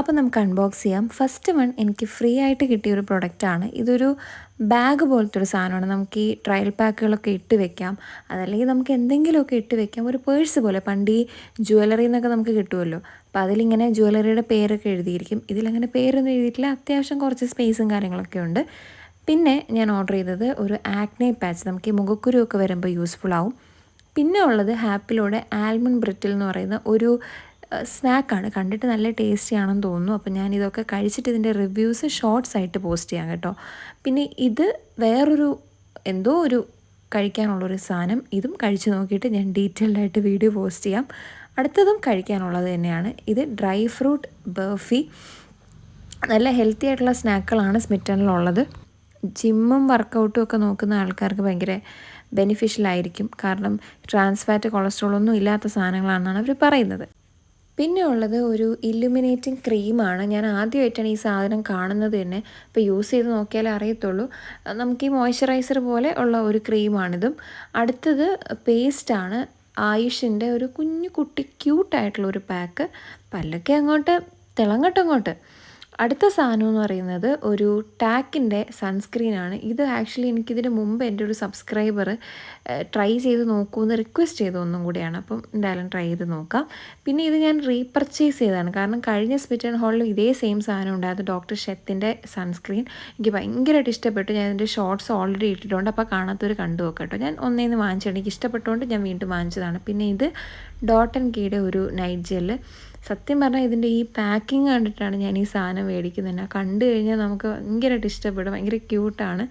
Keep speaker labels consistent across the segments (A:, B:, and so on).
A: അപ്പോൾ നമുക്ക് അൺബോക്സ് ചെയ്യാം. ഫസ്റ്റ് വൺ എനിക്ക് ഫ്രീ ആയിട്ട് കിട്ടിയ ഒരു പ്രൊഡക്റ്റാണ് ഇതൊരു ബാഗ് പോലത്തെ ഒരു സാധനമാണ്. നമുക്ക് ഈ ട്രയൽ പാക്കുകളൊക്കെ ഇട്ട് വെക്കാം. അതല്ലെങ്കിൽ നമുക്ക് എന്തെങ്കിലുമൊക്കെ ഇട്ട് വെക്കാം. ഒരു പേഴ്സ് പോലെ പണ്ട് ഈ ജ്വല്ലറി എന്നൊക്കെ നമുക്ക് കിട്ടുമല്ലോ അപ്പോൾ അതിലിങ്ങനെ ജ്വല്ലറിയുടെ പേരൊക്കെ എഴുതിയിരിക്കും. ഇതിലങ്ങനെ പേരൊന്നും എഴുതിയിട്ടില്ല. അത്യാവശ്യം കുറച്ച് സ്പേസും കാര്യങ്ങളൊക്കെ ഉണ്ട്. പിന്നെ ഞാൻ ഓർഡർ ചെയ്തത് ഒരു ആക്നെ പാച്ച് നമുക്ക് ഈ മുഖക്കുരുവൊക്കെ വരുമ്പോൾ യൂസ്ഫുൾ ആവും. പിന്നെ ഉള്ളത് ഹാപ്പിലൂടെ ആൽമണ്ട് ബ്രിറ്റിൽ എന്ന് പറയുന്ന ഒരു സ്നാക്കാണ്. കണ്ടിട്ട് നല്ല ടേസ്റ്റി ആണെന്ന് തോന്നുന്നു. അപ്പോൾ ഞാൻ ഇതൊക്കെ കഴിച്ചിട്ട് ഇതിന്റെ റിവ്യൂസ് ഷോർട്സ് ആയിട്ട് പോസ്റ്റ് ചെയ്യാം കേട്ടോ. പിന്നെ ഇത് വേറൊരു എന്തോ ഒരു കഴിക്കാനുള്ളൊരു സാധനം. ഇതും കഴിച്ച് നോക്കിയിട്ട് ഞാൻ ഡീറ്റെയിൽഡ് ആയിട്ട് വീഡിയോ പോസ്റ്റ് ചെയ്യാം. അടുത്തതും കഴിക്കാനുള്ളത് തന്നെയാണ്. ഇത് ഡ്രൈ ഫ്രൂട്ട് ബർഫി. നല്ല ഹെൽത്തി ആയിട്ടുള്ള സ്നാക്കുകളാണ് സ്മിറ്റണിലുള്ളത്. ജിമ്മും വർക്കൗട്ടും ഒക്കെ നോക്കുന്ന ആൾക്കാർക്ക് ഭയങ്കര ബെനിഫിഷ്യൽ ആയിരിക്കും. കാരണം ട്രാൻസ് ഫാറ്റ് കൊളസ്ട്രോൾ ഒന്നും ഇല്ലാത്ത സാധനങ്ങളാണെന്നാണ് അവർ പറയുന്നത്. പിന്നെ ഉള്ളത് ഒരു ഇല്ലുമിനേറ്റിംഗ് ക്രീമാണ് ഞാൻ ആദ്യമായിട്ടാണ് ഈ സാധനം കാണുന്നത് തന്നെ. ഇപ്പോൾ യൂസ് ചെയ്ത് നോക്കിയാലേ അറിയത്തുള്ളൂ. നമുക്ക് ഈ മോയ്സ്ചറൈസർ പോലെ ഉള്ള ഒരു ക്രീമാണിതും അടുത്തത് പേസ്റ്റാണ് ആയുഷിന്റെ ഒരു കുഞ്ഞു കുട്ടി ക്യൂട്ടായിട്ടുള്ള ഒരു പാക്ക് പല്ലൊക്കെ അങ്ങോട്ട് തിളങ്ങട്ടങ്ങോട്ട് അടുത്ത സാധനം എന്ന് പറയുന്നത് ഒരു ടാക്കിന്റെ സൺസ്ക്രീനാണ്. ഇത് ആക്ച്വലി എനിക്കിതിന് മുമ്പ് എന്റെ ഒരു സബ്സ്ക്രൈബർ ട്രൈ ചെയ്ത് നോക്കുമെന്ന് റിക്വസ്റ്റ് ചെയ്ത ഒന്നും കൂടിയാണ്. അപ്പം എന്തായാലും ട്രൈ ചെയ്ത് നോക്കാം. പിന്നെ ഇത് ഞാൻ റീപർച്ചേസ് ചെയ്തതാണ്. കാരണം കഴിഞ്ഞ സ്പിറ്റ് ആൻഡ് ഹോളിലും ഇതേ സെയിം സാധനം ഉണ്ടായിരുന്നു ഡോക്ടർ ഷെത്തിന്റെ സൺസ്ക്രീൻ. എനിക്ക് ഭയങ്കരമായിട്ട് ഇഷ്ടപ്പെട്ടു. ഞാൻ ഇതിന്റെ ഷോർട്സ് ഓൾറെഡി ഇട്ടിട്ടുണ്ട്. അപ്പോൾ കാണാത്തൊരു കണ്ടു നോക്കട്ടോ ഞാൻ ഒന്നേന്ന് വാങ്ങിച്ചിട്ടുണ്ട് എനിക്ക് ഇഷ്ടപ്പെട്ടുകൊണ്ട് ഞാൻ വീണ്ടും വാങ്ങിച്ചതാണ്. പിന്നെ ഇത് ഡോട്ട് ആൻഡ് കീയുടെ ഒരു നൈറ്റ് ജെല്ല്. സത്യം പറഞ്ഞാൽ ഇതിന്റെ ഈ പാക്കിങ് കണ്ടിട്ടാണ് ഞാൻ ഈ സാധനം മേടിക്കുന്നത്. കണ്ടു കഴിഞ്ഞാൽ നമുക്ക് ഭയങ്കരമായിട്ട് ഇഷ്ടപ്പെടും ഭയങ്കര ക്യൂട്ടാണ്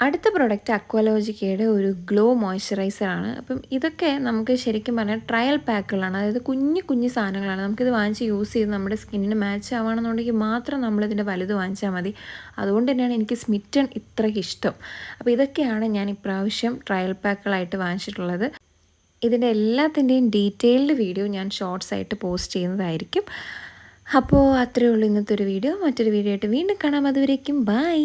A: അടുത്ത പ്രൊഡക്റ്റ് അക്വലോജിക്കയുടെ ഒരു ഗ്ലോ മോയ്സ്ചറൈസർ ആണ്. അപ്പം ഇതൊക്കെ നമുക്ക് ശരിക്കും പറഞ്ഞാൽ ട്രയൽ പാക്കുകളാണ് അതായത് കുഞ്ഞു കുഞ്ഞു സാധനങ്ങളാണ്. നമുക്കിത് വാങ്ങിച്ച് യൂസ് ചെയ്ത് നമ്മുടെ സ്കിന്നിന് മാച്ച് ആവുകയാണെന്നുണ്ടെങ്കിൽ മാത്രം നമ്മളിതിന്റെ വലുത് വാങ്ങിച്ചാൽ മതി. അതുകൊണ്ട് തന്നെയാണ് എനിക്ക് സ്മിറ്റൺ ഇത്രയ്ക്ക് ഇഷ്ടം. അപ്പോൾ ഇതൊക്കെയാണ് ഞാൻ ഇപ്രാവശ്യം ട്രയൽ പാക്കുകളായിട്ട് വാങ്ങിച്ചിട്ടുള്ളത്. ഇതിന്റെ എല്ലാത്തിന്റെയും ഡീറ്റെയിൽഡ് വീഡിയോ ഞാൻ ഷോർട്സ് ആയിട്ട് പോസ്റ്റ് ചെയ്യുന്നതായിരിക്കും. അപ്പോൾ അത്രയേ ഉള്ളൂ ഇന്നത്തെ ഒരു വീഡിയോ. മറ്റൊരു വീഡിയോ ആയിട്ട് വീണ്ടും കാണാം. അതുവരേക്കും ബൈ